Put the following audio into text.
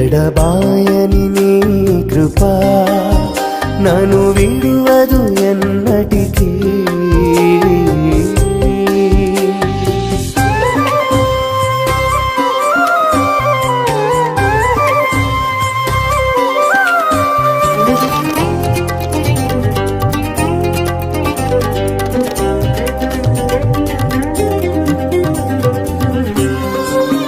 ఎడబాయని నీ కృప నను విడువ